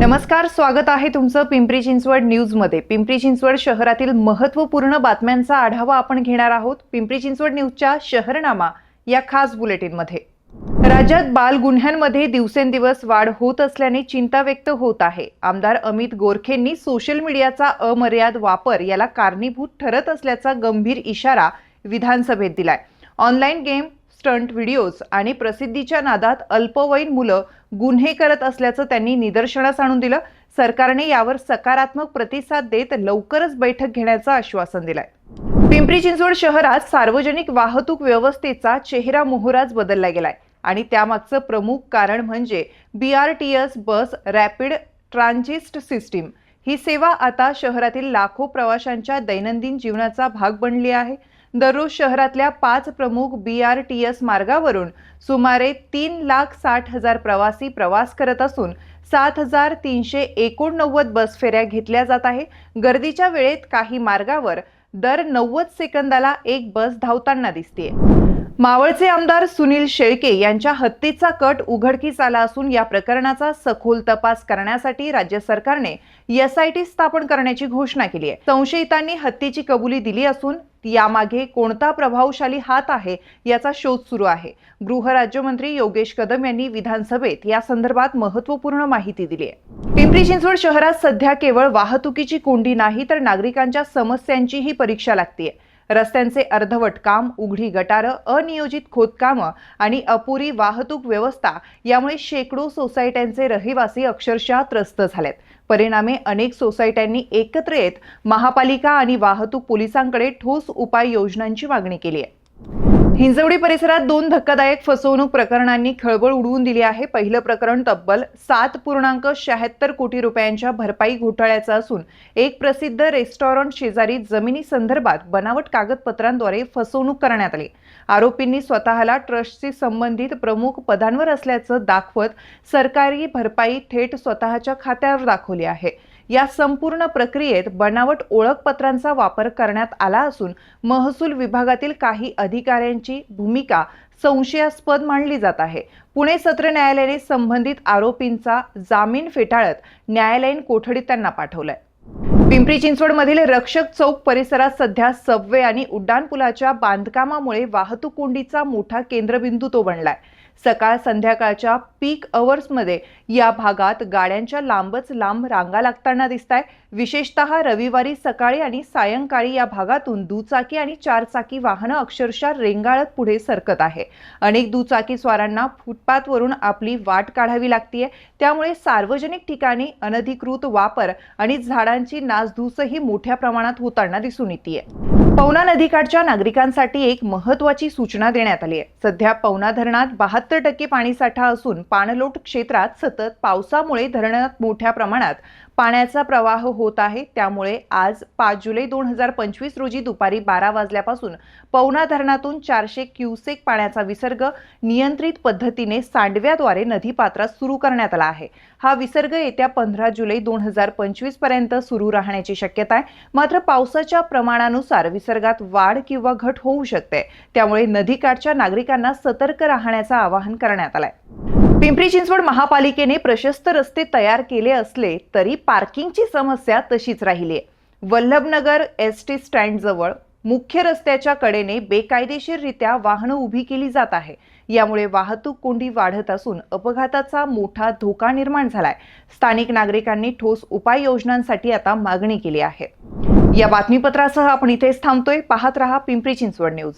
नमस्कार स्वागत आहे तुमचं पिंपरी चिंचवड न्यूजमध्ये. पिंपरी चिंचवड शहरातील महत्त्वपूर्ण बातम्यांचा आढावा आपण घेणार आहोत पिंपरी चिंचवड न्यूजच्या शहरनामा या खास बुलेटिनमध्ये. राज्यात बाल गुन्ह्यांमध्ये दिवसेंदिवस वाढ होत असल्याने चिंता व्यक्त होत आहे. आमदार अमित गोरखेंनी सोशल मीडियाचा अमर्याद वापर याला कारणीभूत ठरत असल्याचा गंभीर इशारा विधानसभेत दिलाय. ऑनलाईन गेम स्टंट व्हिडिओज आणि प्रसिद्धीच्या नादात अल्पवयीन मुलं गुन्हे करत असल्याचं त्यांनी निदर्शनास आणून दिलं. सरकारने यावर सकारात्मक प्रतिसाद देत लवकरच बैठक घेण्याचं आश्वासन दिलंय. पिंपरी चिंचवड शहरात सार्वजनिक वाहतूक व्यवस्थेचा चेहरा मोहराच बदलला गेलाय आणि त्यामागचं प्रमुख कारण म्हणजे B R T S bus rapid transit system ही सेवा आता शहरातील लाखो प्रवाशांच्या दैनंदिन जीवनाचा भाग बनली आहे. दररोज शहरातल्या पाच प्रमुख बी आर टी एस मार्गावरून सुमारे तीन लाख साठ हजार प्रवासी प्रवास करत असून सात हजार तीनशे एकोणनव्वद बस फेऱ्या घेतल्या जात आहे. गर्दीच्या वेळेत काही मार्गावर दर नव्वद सेकंदाला एक बस धावताना दिसते मावळचे आमदार सुनील शेळके यांच्या हत्येचा कट उघडकीस आला असून या प्रकरणाचा सखोल तपास करण्यासाठी राज्य सरकारने एसआयटी स्थापन करण्याची घोषणा केली आहे. संशयितांनी हत्येची कबुली दिली असून यामागे कोणता प्रभावशाली हात आहे याचा शोध सुरू आहे. गृह राज्यमंत्री योगेश कदम यांनी विधानसभेत या संदर्भात महत्त्वपूर्ण माहिती दिली आहे. पिंपरी चिंचवड शहरात सध्या केवळ वाहतुकीची कोंडी नाही तर नागरिकांच्या समस्यांचीही परीक्षा लागतीये. रस्त्यांचे अर्धवट काम उघडी गटारं अनियोजित खोदकामं आणि अपुरी वाहतूक व्यवस्था यामुळे शेकडो सोसायट्यांचे रहिवासी अक्षरशः त्रस्त झालेत. परिणामी अनेक सोसायट्यांनी एकत्र येत महापालिका आणि वाहतूक पोलिसांकडे ठोस उपाययोजनांची मागणी केली आहे. हिंजवडी परिसरात दोन धक्कादायक फसवणूक प्रकरणांनी खळबळ उडवून दिली आहे. पहिलं प्रकरण तब्बल सात पूर्णांक शहात्तर कोटी रुपयांच्या भरपाई घोटाळ्याचं असून एक प्रसिद्ध रेस्टॉरंट शेजारी जमिनी संदर्भात बनावट कागदपत्रांद्वारे फसवणूक करण्यात आली. आरोपींनी स्वतःला ट्रस्टशी संबंधित प्रमुख पदांवर असल्याचं दाखवत सरकारी भरपाई थेट स्वतःच्या खात्यावर दाखवली आहे. या संपूर्ण प्रक्रियेत बनावट ओळखपत्रांचा वापर करण्यात आला असून महसूल विभागातील काही अधिकाऱ्यांची भूमिका संशयास्पद मानली जात आहे. पुणे सत्र न्यायालयाने संबंधित आरोपींचा जामीन फेटाळत न्यायालयीन कोठडीत त्यांना पाठवलंय. पिंपरी चिंचवडमधील रक्षक चौक परिसरात सध्या सबवे आणि उड्डाणपुलाच्या बांधकामामुळे वाहतूक कोंडीचा मोठा केंद्रबिंदू तो बनलाय. सकाळ संध्याकाळच्या पीक अवर्समध्ये या भागात गाड्यांच्या लांबच लांब रांगा लागताना दिसत आहे विशेषतः रविवारी सकाळी आणि सायंकाळी या भागातून दुचाकी आणि चारचाकी वाहनं अक्षरशः रेंगाळत पुढे सरकत आहे. अनेक दुचाकी स्वारांना फुटपाथवरून आपली वाट काढावी लागतीये. त्यामुळे सार्वजनिक ठिकाणी अनधिकृत वापर आणि झाडांची नासधूसही मोठ्या प्रमाणात होताना दिसून येते पवना नदीकाठच्या नागरिकांसाठी एक महत्वाची सूचना देण्यात आली आहे. सध्या पवना धरणात बहात्तर टक्के पाणीसाठा असून पाणलोट क्षेत्रात सतत पावसामुळे धरणात मोठ्या प्रमाणात पाण्याचा प्रवाह होत आहे. त्यामुळे आज पाच जुलै दोन हजार पंचवीस रोजी दुपारी बारा वाजल्यापासून पवना धरणातून चारशे क्युसेक पाण्याचा विसर्ग नियंत्रित पद्धतीने सांडव्याद्वारे नदीपात्रात सुरू करण्यात आला आहे. हा विसर्ग येत्या पंधरा जुलै दोन हजार पंचवीसपर्यंत सुरू राहण्याची शक्यता आहे. मात्र पावसाच्या प्रमाणानुसार विसर्गात वाढ किंवा घट होऊ शकते. त्यामुळे नदीकाठच्या नागरिकांना सतर्क राहण्याचं आवाहन करण्यात आलंय. पिंपरी चिंचवड महापालिकेने प्रशस्त रस्ते तयार केले असले तरी पार्किंगची समस्या तशीच राहिली आहे. वल्लभनगर एस टी स्टँडजवळ मुख्य रस्त्याच्या कडेने बेकायदेशीररित्या वाहनं उभी केली जात आहे. यामुळे वाहतूक कोंडी वाढत असून अपघाताचा मोठा धोका निर्माण झालाय. स्थानिक नागरिकांनी ठोस उपाययोजनांसाठी आता मागणी केली आहे. या बातमीपत्रासह आपण इथेच थांबतोय. पाहत रहा पिंपरी चिंचवड न्यूज.